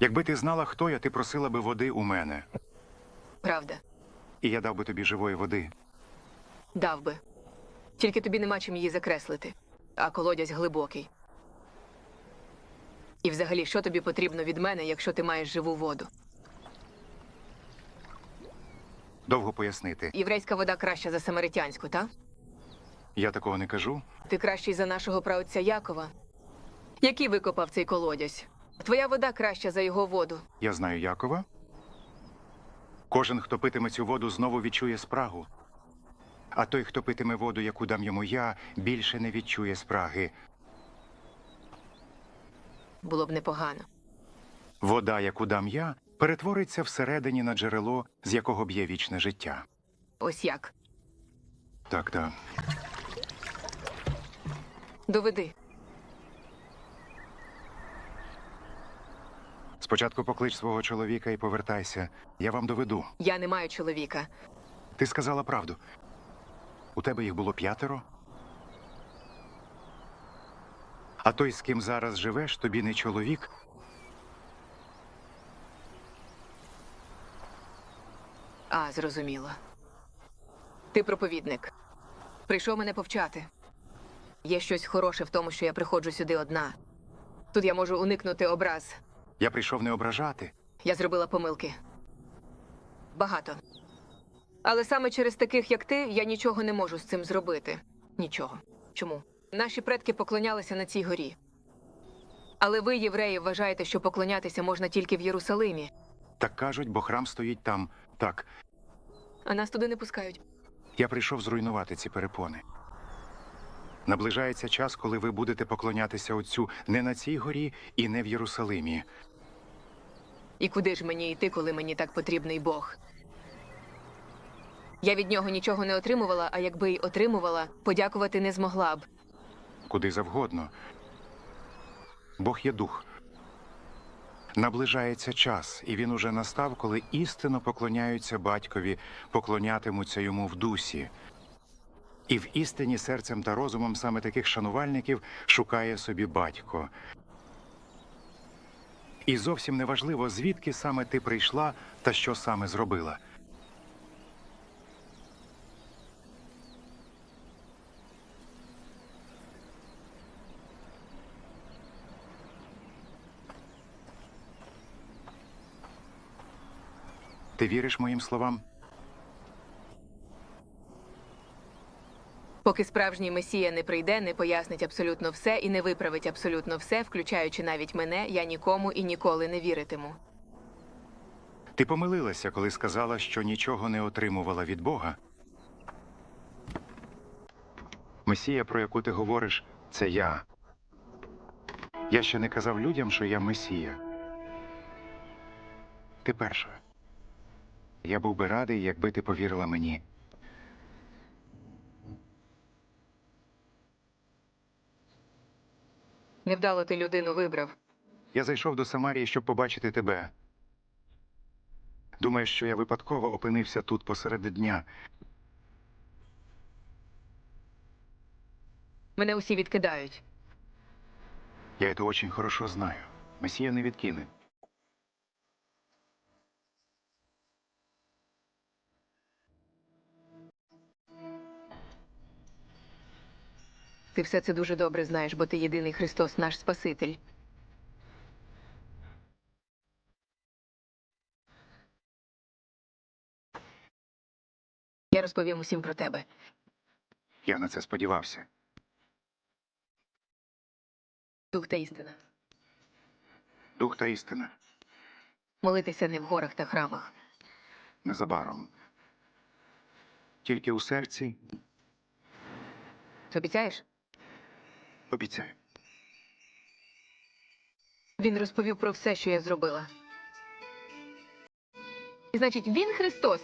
Якби ти знала, хто я, ти просила би води у мене. Правда, І я дав би тобі живої води. дав би. Тільки тобі нема чим її закреслити, а колодязь глибокий. І взагалі, що тобі потрібно від мене, якщо ти маєш живу воду? Довго пояснити. Єврейська вода краща за самаритянську, та? Я такого не кажу. Ти кращий за нашого праотця Якова. Який викопав цей колодязь? Твоя вода краща за його воду. Я знаю Якова. Кожен, хто питиме цю воду, знову відчує спрагу. А той, хто питиме воду, яку дам йому я, більше не відчує спраги. Було б непогано. Вода, яку дам я, перетвориться всередині на джерело, з якого б'є вічне життя. Ось як. Так, так. Доведи. Спочатку поклич свого чоловіка і повертайся. Я вам доведу. Я не маю чоловіка. Ти сказала правду. У тебе їх було п'ятеро. А той, з ким зараз живеш, тобі не чоловік. А, зрозуміло. Ти проповідник. Прийшов мене повчати. Є щось хороше в тому, що я приходжу сюди одна. Тут я можу уникнути образ. Я прийшов не ображати. Я зробила помилки. Багато. Але саме через таких, як ти, я нічого не можу з цим зробити. Нічого. Чому? Наші предки поклонялися на цій горі. Але ви, євреї, вважаєте, що поклонятися можна тільки в Єрусалимі, Так кажуть, бо храм стоїть там. Так, а нас туди не пускають. я прийшов зруйнувати ці перепони. Наближається час, коли ви будете поклонятися Отцю не на цій горі і не в Єрусалимі. І куди ж мені йти, коли мені так потрібний Бог? Я від нього нічого не отримувала, а якби й отримувала, подякувати не змогла б. куди завгодно. Бог є дух. Наближається час, і він уже настав, коли істинно поклоняються батькові, поклонятимуться йому в дусі. І в істині серцем та розумом саме таких шанувальників шукає собі батько. І зовсім не важливо, звідки саме ти прийшла та що саме зробила. Ти віриш моїм словам? Поки справжній месія не прийде, не пояснить абсолютно все і не виправить абсолютно все, включаючи навіть мене, я нікому і ніколи не віритиму. Ти помилилася, коли сказала, що нічого не отримувала від Бога. Месія, про яку ти говориш, це я. Я ще не казав людям, що я Месія. Ти перша. Я був би радий, якби ти повірила мені. Невдало ти людину вибрав. Я зайшов до Самарії, щоб побачити тебе. Думаєш, що я випадково опинився тут посеред дня. Мене усі відкидають. Я це очень хорошо знаю. Месія не відкине. Ти все це дуже добре знаєш, бо ти єдиний Христос, наш Спаситель. Я розповім усім про тебе. Я на це сподівався. Дух та істина. Дух та істина. Молитися не в горах та храмах. Незабаром. Тільки у серці Обіцяєш? Обіцяю. Він розповів про все, що я зробила. Значить, він Христос.